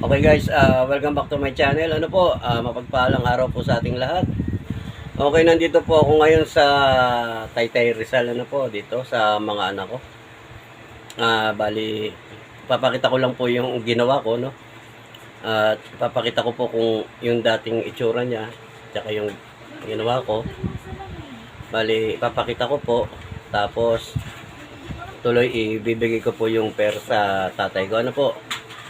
Okay guys, ah, welcome back to my channel. Ano po, ah, mapagpalang araw po sa ating lahat. Okay, nandito po ako ngayon sa Taytay Rizal ano po dito sa mga anak ko. Ah, bali papakita ko lang po yung ginawa ko, no. At papakita ko po kung yung dating itsura niya tsaka yung ginawa ko. Bali papakita ko po tapos tuloy ibibigay ko po yung pera sa tatay ko. Ano po?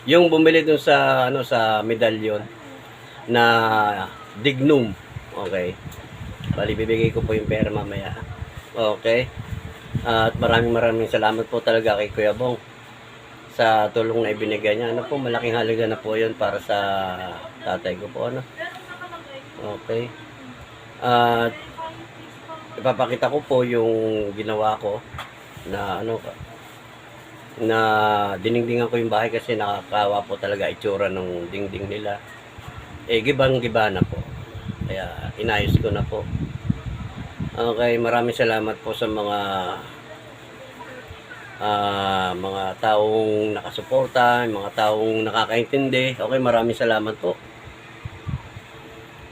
Yung bumili dun sa ano sa medalyon na dignum. Okay. Bali bibigay ko po yung pera mamaya. Okay. At maraming maraming salamat po talaga kay Kuya Bong sa tulong na ibinigay niya. Ano po, malaking halaga na po yun para sa tatay ko po. Ano? Okay. At ipapakita ko po yung ginawa ko na ano na diningdingan ko yung bahay kasi nakakawa po talaga itsura ng dingding nila. Eh, gibang-giba na po. Kaya inayos ko na po. Okay, maraming salamat po sa mga ah mga taong nakasuporta, mga taong nakakaintindi. Okay, maraming salamat po.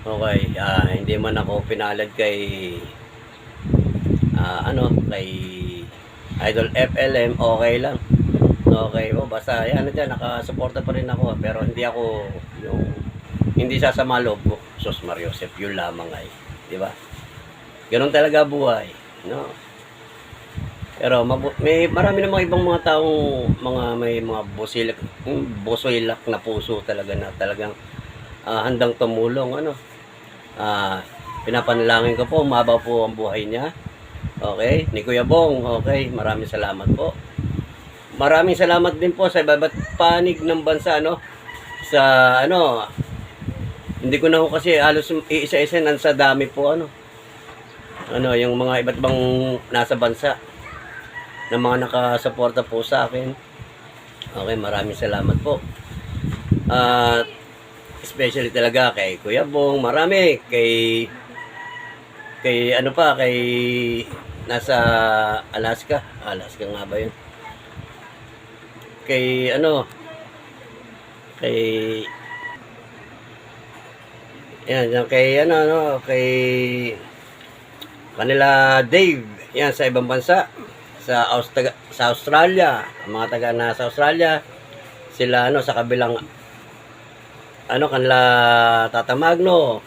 Okay, ah hindi man ako pinalad kay ah ano, kay Idol FLM, okay lang. Okay po, basta yan dyan, nakasuporta pa rin ako. Pero hindi ako yung, hindi sasama loob ko. Sos Mariosep, yun lamang ay. Di ba? Ganun talaga buhay. No? Pero may marami namang ibang mga taong mga may mga busilak, hmm, busilak na puso talaga na talagang ah, handang tumulong ano. Ah, pinapanalangin ko po, umaba po ang buhay niya. Okay, ni Kuya Bong. Okay, maraming salamat po. Maraming salamat din po sa iba't panig ng bansa no. Sa ano hindi ko na ho kasi halos iisa-isa nan sa dami po ano. Ano, yung mga iba't bang nasa bansa na mga nakasuporta po sa akin. Okay, maraming salamat po. At especially talaga kay Kuya Bong, marami kay kay ano pa kay nasa Alaska Alaska nga ba yun kay ano kay yan, yan kay ano ano kay kanila Dave yan sa ibang bansa sa Austra- sa Australia ang mga taga na sa Australia sila ano sa kabilang ano kanila Tata Magno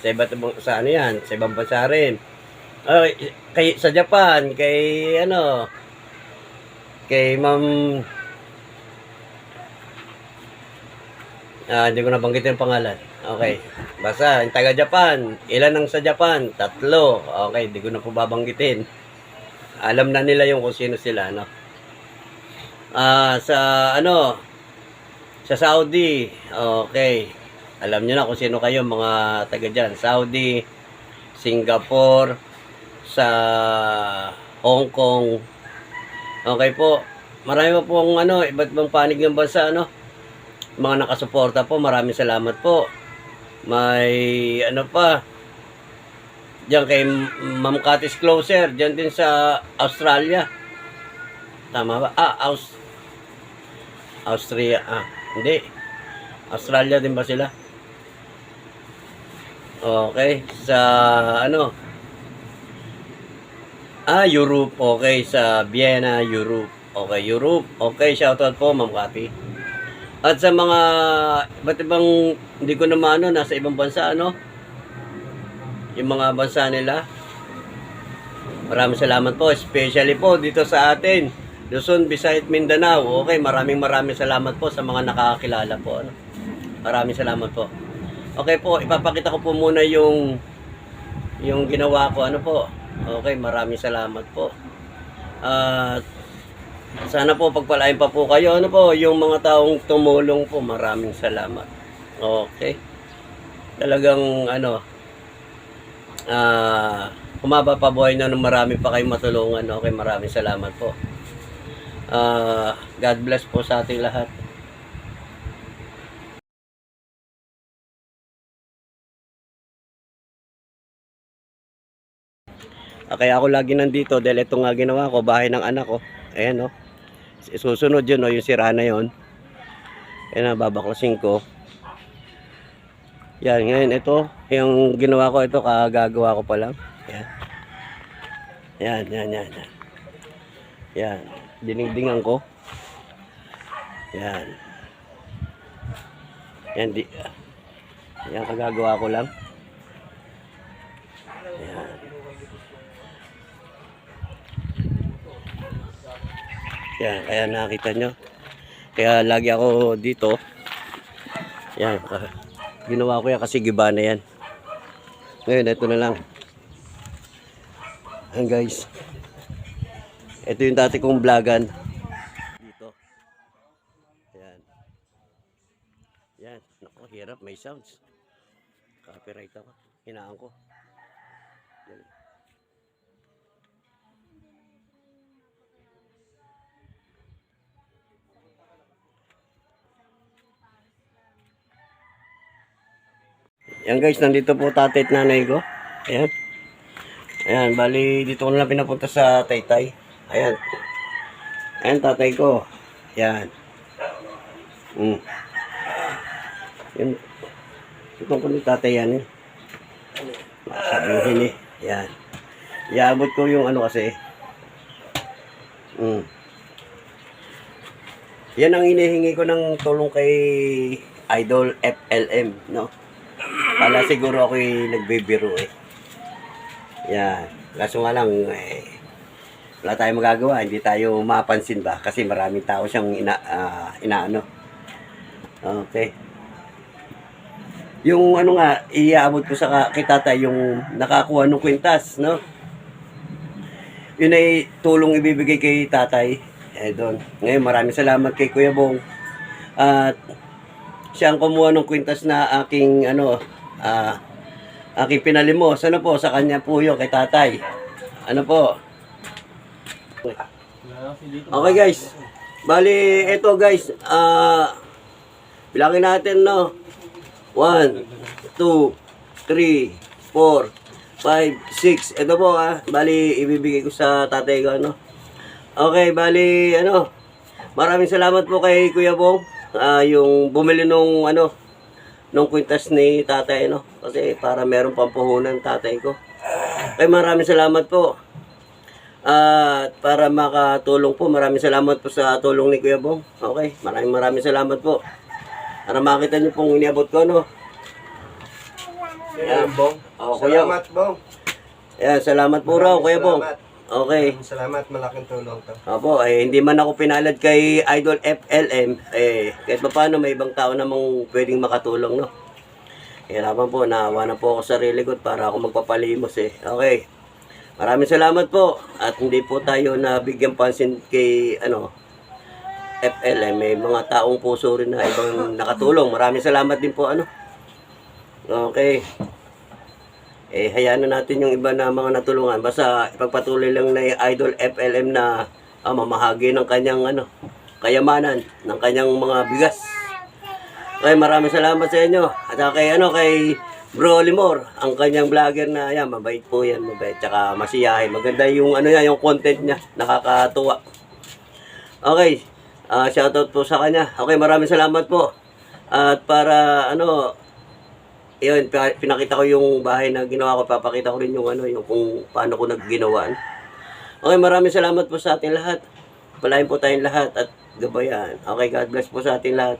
sa iba't ibang sa ano yan sa ibang bansa rin. Ay, kay sa Japan kay ano kay Ma'am Ah, hindi ko nabanggit yung pangalan. Okay. Basta, yung taga Japan. Ilan ang sa Japan? Tatlo. Okay, hindi ko na po babanggitin. Alam na nila yung kung sino sila, no? Ah, sa ano? Sa Saudi. Okay. Alam niyo na kung sino kayo mga taga diyan. Saudi, Singapore, sa Hong Kong. Okay po. Marami pa pong ano, iba't ibang panig ng bansa, ano? Mga nakasuporta po, maraming salamat po. May ano pa, diyan kay Ma'am Katis Closer, diyan din sa Australia. Tama ba? Ah, Aus Austria. Ah, hindi. Australia din ba sila? Okay, sa ano? Ah, Europe. Okay, sa Vienna, Europe. Okay, Europe. Okay, shoutout po, Ma'am Kati. At sa mga iba't ibang hindi ko naman ano, nasa ibang bansa ano, yung mga bansa nila. Maraming salamat po, especially po dito sa atin, Luzon, Visayas, Mindanao. Okay, maraming maraming salamat po sa mga nakakakilala po. Ano. Maraming salamat po. Okay po, ipapakita ko po muna yung yung ginawa ko. Ano po? Okay, maraming salamat po. At sana po pagpalain pa po kayo. Ano po, yung mga taong tumulong po, maraming salamat. Okay. Talagang ano, ah, humaba pa buhay na ng marami pa kayong matulungan. Okay, maraming salamat po. Ah, God bless po sa ating lahat. Ah, Kaya ako lagi nandito dahil ito nga ginawa ko, bahay ng anak ko. Ayan o. Susunod yun o, yung sira na yun. Yan babaklasin ko. Yan, ngayon ito, yung ginawa ko ito, kagagawa ko pa lang. Yan. Yan, yan, yan, yan. Yan, dinigdingan ko. Yan. Yan, di, yan, kagagawa ko lang. Yan, kaya nakita nyo. Kaya lagi ako dito. Yan, ka- ginawa ko yan kasi giba na yan. Ngayon, ito na lang. Ayan guys. Ito yung dati kong vlogan. Dito. Yan. Yan. Naku, hirap. May sounds. Copyright ako. Hinaan ko. Yan guys, nandito po tatay at nanay ko. Ayan. Ayan, bali dito ko na lang pinapunta sa taytay. Ayan. Ayan tatay ko. Ayan. Mm. Yan. Ito ko ni tatay yan eh. Sabihin eh. Ayan. Iabot ko yung ano kasi. Mm. Yan ang inihingi ko ng tulong kay Idol FLM, no? Pala siguro ako nagbibiro eh. Yan. Kaso nga lang, eh, wala tayong magagawa. Hindi tayo mapansin ba? Kasi maraming tao siyang ina, ah, inaano. Okay. Yung ano nga, iabot ko sa tatay yung nakakuha ng kwintas, no? Yun ay tulong ibibigay kay tatay. Eh, doon. Ngayon, maraming salamat kay Kuya Bong. At siya ang kumuha ng kwintas na aking ano ah aking pinalimos ano po sa kanya po yun kay tatay. Ano po? Okay guys. Bali ito guys. Ah bilangin natin no? 1 2 3 4 5 6 ito po ah. Bali ibibigay ko sa tatay ko ano? Okay bali ano? Maraming salamat po kay Kuya Bong. Ah yung bumili nung ano nung kwintas ni tatay no kasi para meron pampuhunan tatay ko kaya maraming salamat po at para makatulong po maraming salamat po sa tulong ni Kuya Bong okay maraming maraming salamat po para makita niyo pong iniabot ko no Yan, Bong. Oh. Salamat, Bong. Ayan, salamat po raw Kuya Bong Salamat. Okay Salamat, malaking tulong to. Opo, eh, hindi man ako pinalad kay Idol FLM, eh, kahit pa paano may ibang tao namang pwedeng makatulong, no? Hirapan po, naawa na po ako sa sarili ko para ako magpapalimos, eh. Okay. Maraming salamat po. At hindi po tayo nabigyan pansin kay, ano, FLM. May mga taong puso rin na ibang nakatulong. Maraming salamat din po, ano. Okay. Eh, hayaan na natin yung iba na mga natulungan. Basta ipagpatuloy lang na Idol FLM na ah, mamahagi ng kanyang ano, kayamanan, ng kanyang mga bigas. Okay, maraming salamat sa inyo. At kay ano, kay Bro Limor, ang kanyang vlogger na yan, mabait po yan, mabait. Tsaka masiyahin. Maganda yung ano yan, yung content niya. Nakakatuwa. Okay, ah shoutout po sa kanya. Okay, maraming salamat po. At para ano, yun, pa- pinakita ko yung bahay na ginawa ko. Papakita ko rin yung ano, yung kung paano ko nagginawaan. Okay, maraming salamat po sa ating lahat. Palain po tayong lahat at gabayan. Okay, God bless po sa ating lahat.